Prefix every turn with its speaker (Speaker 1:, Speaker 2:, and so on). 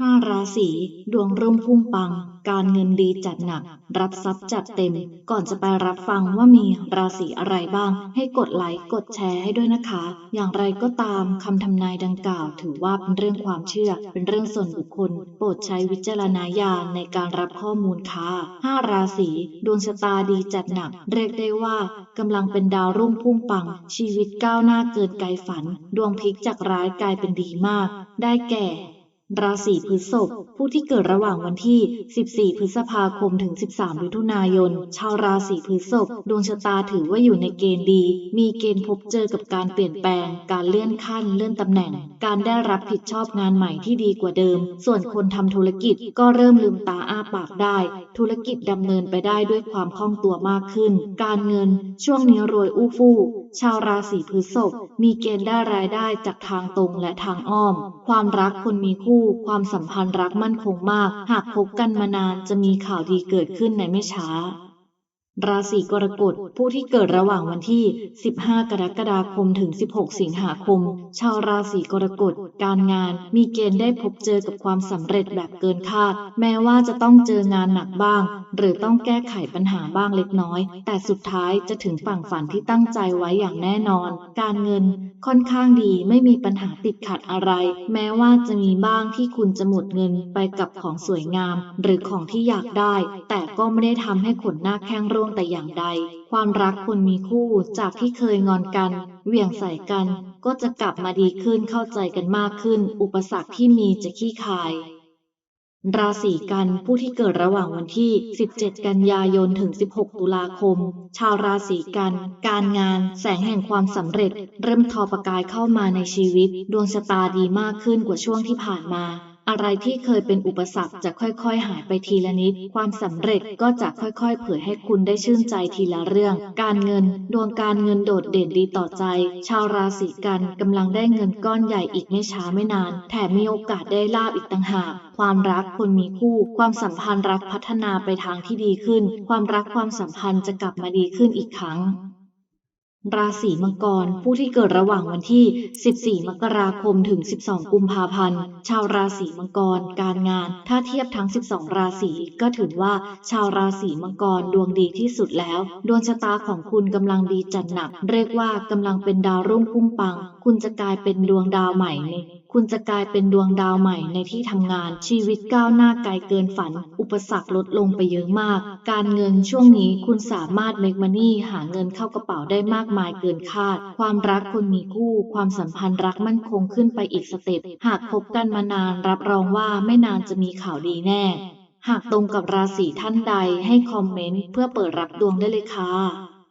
Speaker 1: ห้าราศีดวงร่มพุ่งปัง การเงินดีจัดหนัก รับทรัพย์จัดเต็ม ก่อนจะไปรับฟังว่ามีราศีอะไรบ้าง ให้กดไลค์กดแชร์ให้ด้วยนะคะ อย่างไรก็ตามคำทำนายดังกล่าว ถือว่าเป็นเรื่องความเชื่อ เป็นเรื่องส่วนบุคคล โปรดใช้วิจารณญาณในการรับข้อมูลค่ะห้าราศีดวงชะตาดีจัดหนัก เรียกได้ว่ากำลังเป็นดาวรุ่งพุ่งปัง ชีวิตก้าวหน้าเกินไกลฝัน ดวงพลิกจากร้ายกลายเป็นดีมาก ได้แก่ ราศีพฤษภผู้ที่เกิดระหว่างวันที่ 14 พฤษภาคมถึง 13 มิถุนายน ชาวราศีพฤษภดวงชะตาถือว่าอยู่ในเกณฑ์ดี มีเกณฑ์พบเจอกับการเปลี่ยนแปลง การเลื่อนขั้น เลื่อนตำแหน่ง การได้รับผิดชอบงานใหม่ที่ดีกว่าเดิม ส่วนคนทำธุรกิจก็เริ่มลืมตาอ้าปากได้ ธุรกิจดำเนินไปได้ด้วยความคล่องตัวมากขึ้น การเงิน ช่วงนี้รวยอู้ฟู่ ชาวราศีพฤษภมีเกณฑ์ได้รายได้จากทางตรงและทางอ้อม ความรักคนมีคู่ความสัมพันธ์รักมั่นคงมาก หากคบกันมานานจะมีข่าวดีเกิดขึ้นในไม่ช้า ราศีกรกฎผู้ที่เกิดระหว่างวันที่ 15 กรกฎาคม ถึง 16 สิงหาคม ชาวราศีกรกฎการงานมีเกณฑ์ได้พบเจอกับความสำเร็จแบบเกินคาด แม้ว่าจะต้องเจองานหนักบ้าง หรือต้องแก้ไขปัญหาบ้างเล็กน้อย แต่สุดท้ายจะถึงฝั่งฝันที่ตั้งใจไว้อย่างแน่นอน การเงินค่อนข้างดีไม่มีปัญหาติดขัดอะไร แม้ว่าจะมีบ้างที่คุณจะหมดเงินไปกับของสวยงาม หรือของที่อยากได้ แต่ก็ไม่ได้ทำให้ขนหน้าแข้งร่วงแต่อย่างใด ความรักคนมีคู่จากที่เคยงอนกันเหวี่ยงใส่กัน ก็จะกลับมาดีขึ้นเข้าใจกันมากขึ้น อุปสรรคที่มีจะขี้คาย ราศีกันผู้ที่เกิดระหว่างวันที่ 17 กันยายนถึง 16 ตุลาคม ชาวราศีกัน การงาน แสงแห่งความสำเร็จ เริ่มทอประกายเข้ามาในชีวิต ดวงชะตาดีมากขึ้นกว่าช่วงที่ผ่านมา อะไรที่เคยเป็นอุปสรรคจะค่อยๆ หายไปทีละนิด ความสำเร็จก็จะค่อยๆ เผยให้คุณได้ชื่นใจทีละเรื่อง การเงิน ดวงการเงินโดดเด่นดีต่อใจ ชาวราศีกันกำลังได้เงินก้อนใหญ่อีกไม่ช้าไม่นาน แถมมีโอกาสได้ลาบอีกต่างหาก ความรักคนมีคู่ ความสัมพันธ์รักพัฒนาไปทางที่ดีขึ้น ความรักความสัมพันธ์จะกลับมาดีขึ้นอีกครั้ง ราศีมังกร ผู้ที่เกิดระหว่างวันที่ 14 มกราคม ถึง 12 กุมภาพันธ์ ชาวราศีมังกร การงาน ถ้าเทียบทั้ง 12 ราศี ก็ถือว่า ชาวราศีมังกรดวงดีที่สุดแล้ว ดวงชะตาของคุณกำลังดีจัดหนัก เรียกว่ากำลังเป็นดาวรุ่งพุ่งปัง คุณจะกลายเป็นดวงดาวใหม่ใน คุณจะกลายเป็นดวงดาวใหม่ในที่ทำงาน ชีวิตก้าวหน้าไกลเกินฝัน อุปสรรคลดลงไปเยอะมาก การเงินช่วงนี้คุณสามารถ make money หาเงินเข้ากระเป๋าได้มากมายเกินคาด ความรักคนมีคู่ ความสัมพันธ์รักมั่นคงขึ้นไปอีกสเต็ป หากคบกันมานานรับรองว่าไม่นานจะมีข่าวดีแน่ หากตรงกับราศีท่านใดให้คอมเมนต์เพื่อเปิดรับดวงได้เลยค่ะ